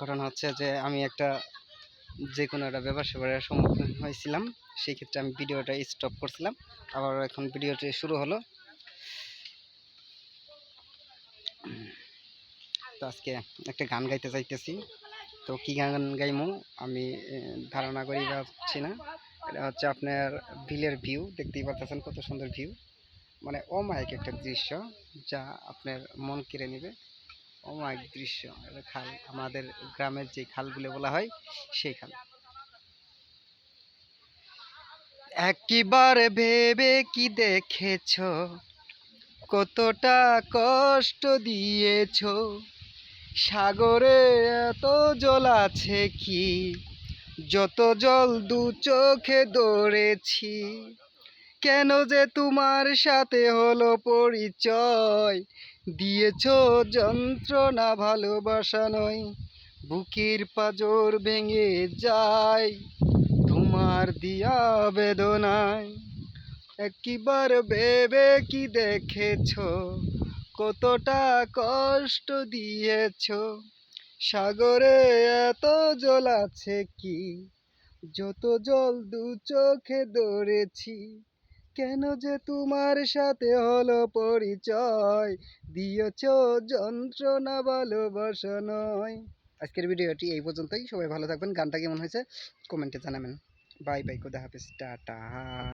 ঘটনা হচ্ছে যে আমি একটা যে কোনো একটা ব্যাপার স্যাপারের সম্মুখীন হয়েছিলাম। সেই ক্ষেত্রে আমি ভিডিওটা স্টপ করছিলাম। আবার এখন ভিডিওটি শুরু হলো। তো আজকে একটা গান গাইতে চাইতেছি। তো কি গান গাইমু? আমি ধারণা করি পাচ্ছি না। এটা হচ্ছে আপনার বিলের ভিউ। দেখতেই পাচ্ছেন কত সুন্দর ভিউ। মানে অমায়িক একটা দৃশ্য যা আপনার মন কেড়ে নেবে। অমায়িক দৃশ্য, এটা খাল, আমাদের গ্রামের যে খালগুলো বলা হয়, সেই খাল। একবার ভেবে কি দেখেছ? কতটা কষ্ট দিয়েছ? সাগরে এত জল আছে কি? যত জল দু চোখে দৌড়েছি কেন যে তোমার সাথে হলো পরিচয়? দিয়েছ যন্ত্রণা, ভালোবাসা নয়, বুকের পাজর ভেঙে যায়। তোমার দিয়া বেদনায় একবার ভেবে কি দেখেছ? কতটা কষ্ট দিয়েছ? সাগরে এত জল আছে কি? যত জল দু চোখে দৌড়েছি কেন যে তোমার সাথে হলো পরিচয়? দিয়েছ যন্ত্রণা, ভালোবাসা নয়। আজকের ভিডিওটি এই পর্যন্তই। সবাই ভালো থাকবেন। গানটা কেমন হয়েছে? কমেন্টে জানাবেন। বাই বাই, খুদা হাফিজ, টাটা।